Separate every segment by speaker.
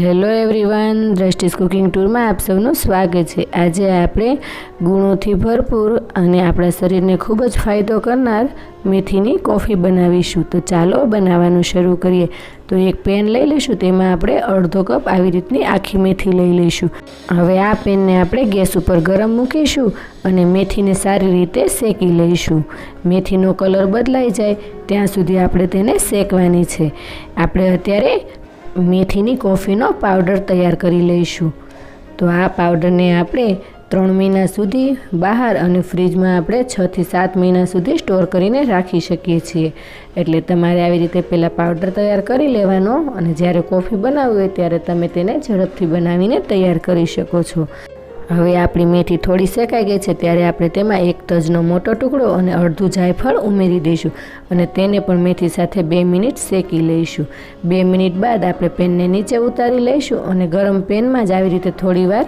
Speaker 1: Hello everyone, દ્રષ્ટિસ cooking ટૂરમાં આપ સૌનું સ્વાગત છે. આજે આપણે ગુણોથી ભરપૂર અને આપણા શરીરને ખૂબ જ ફાયદો કરનાર મેથીની કોફી બનાવીશું. તો ચાલો બનાવવાનું શરૂ કરીએ. તો એક પેન લઈ લઈશું, તેમાં આપણે અડધો કપ આવી રીતની આખી મેથી લઈ લઈશું. હવે આ પેનને આપણે ગેસ ઉપર ગરમ મૂકીશું અને મેથીને સારી રીતે શેકી લઈશું. મેથીનો કલર બદલાઈ જાય, ત્યાં સુધી આપણે તેને શેકવાની છે. આપણે અત્યારે મેથીની કોફીનો પાવડર તૈયાર કરી લઈશું. તો આ પાવડરને આપણે ત્રણ મહિના સુધી બહાર અને ફ્રીજમાં આપણે છથી સાત મહિના સુધી સ્ટોર કરીને રાખી શકીએ છીએ. એટલે તમારે આવી રીતે પહેલાં પાવડર તૈયાર કરી લેવાનો અને જ્યારે કોફી બનાવવી હોય ત્યારે તમે તેને ઝડપથી બનાવીને તૈયાર કરી શકો છો. હવે આપણી મેથી થોડી શેકાઈ ગઈ છે, ત્યારે આપણે તેમાં એક તજનો મોટો ટુકડો અને અડધું જાયફળ ઉમેરી દઈશું અને તેને પણ મેથી સાથે બે મિનિટ શેકી લઈશું. બે મિનિટ બાદ આપણે પેનને નીચે ઉતારી લઈશું અને ગરમ પેનમાં જ આવી રીતે થોડીવાર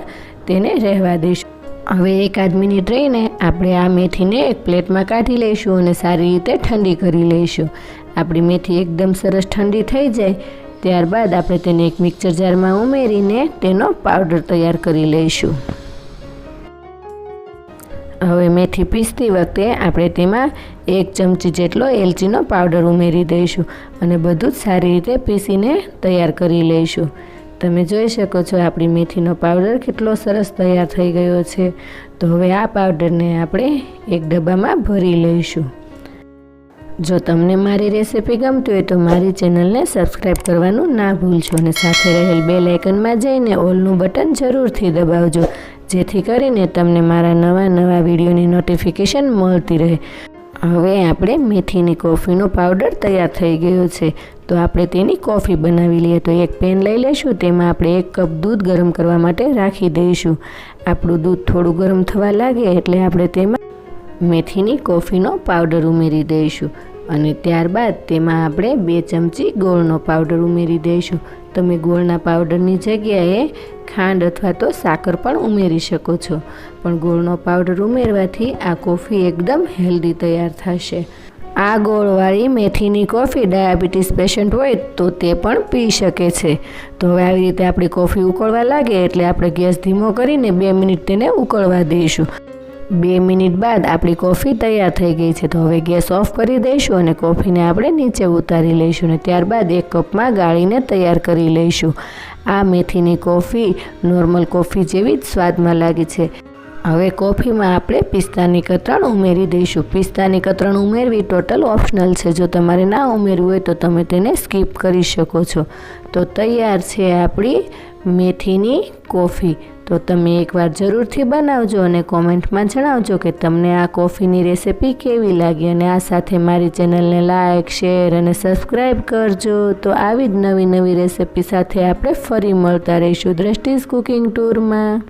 Speaker 1: તેને રહેવા દઈશું. હવે એકાદ મિનિટ રહીને આપણે આ મેથીને એક પ્લેટમાં કાઢી લઈશું અને સારી રીતે ઠંડી કરી લઈશું. આપણી મેથી એકદમ સરસ ઠંડી થઈ જાય, ત્યારબાદ આપણે તેને એક મિક્સર જારમાં ઉમેરીને તેનો પાવડર તૈયાર કરી લઈશું. હવે મેથી પીસતી વખતે આપણે તેમાં એક ચમચી જેટલો એલચીનો પાવડર ઉમેરી દઈશું અને બધું જ સારી રીતે પીસીને તૈયાર કરી લઈશું. તમે જોઈ શકો છો આપણી મેથીનો પાવડર કેટલો સરસ તૈયાર થઈ ગયો છે. તો હવે આ પાવડરને આપણે એક ડબ્બામાં ભરી લઈશું. જો તમને મારી રેસિપી ગમતી હોય તો મારી ચેનલને સબસ્ક્રાઈબ કરવાનું ના ભૂલશો અને સાથે રહેલ બે લાઇકનમાં જઈને ઓલનું બટન જરૂરથી દબાવજો, જેથી કરીને તમને મારા નવા નવા વિડીયોની નોટિફિકેશન મળતી રહે. હવે આપણે મેથીની કોફીનો પાવડર તૈયાર થઈ ગયો છે. તો આપણે તેની કોફી બનાવી લઈએ. તો એક પેન લઈ લઈશું તેમાં આપણે એક કપ દૂધ ગરમ કરવા માટે રાખી દઈશું. આપણું દૂધ થોડું ગરમ થવા લાગે એટલે આપણે તેમાં મેથીની કોફીનો પાવડર ઉમેરી દઈશું. અને ત્યારબાદ તેમાં આપણે બે ચમચી ગોળનો પાવડર ઉમેરી દઈશું. તમે ગોળના પાવડરની જગ્યાએ ખાંડ અથવા તો સાકર પણ ઉમેરી શકો છો. પણ ગોળનો પાવડર ઉમેરવાથી આ કોફી એકદમ હેલ્ધી તૈયાર થશે. આ ગોળવાળી મેથીની કોફી ડાયાબિટીસ પેશન્ટ હોય તો તે પણ પી શકે છે. તો હવે આવી રીતે આપણી કોફી ઉકળવા લાગે એટલે આપણે ગેસ ધીમો કરીને બે મિનિટ તેને ઉકળવા દઈશું. બે મિનિટ બાદ આપણી કોફી તૈયાર થઈ ગઈ છે. તો હવે ગેસ ઓફ કરી દઈશું અને કોફીને આપણે નીચે ઉતારી લઈશું અને ત્યારબાદ એક કપમાં ગાળીને તૈયાર કરી લઈશું. આ મેથીની કોફી નોર્મલ કોફી જેવી જ સ્વાદમાં લાગે છે. હવે કોફીમાં આપણે પિસ્તાની કતરણ ઉમેરી દઈશું. પિસ્તાની કતરણ ઉમેરવી ટોટલ ઓપ્શનલ છે. જો તમારે ના ઉમેરવું હોય તો તમે તેને સ્કીપ કરી શકો છો. તો તૈયાર છે આપણી મેથીની કોફી. તો તમે એકવાર જરૂરથી બનાવજો અને કોમેન્ટમાં જણાવજો કે તમને આ કોફીની રેસિપી કેવી લાગી અને આ સાથે મારી ચેનલને લાઇક શેર અને સબસ્ક્રાઈબ કરજો. તો આવી જ નવી નવી રેસિપી સાથે આપણે ફરી મળતા રહીશું દ્રષ્ટિસ કુકિંગ ટૂરમાં.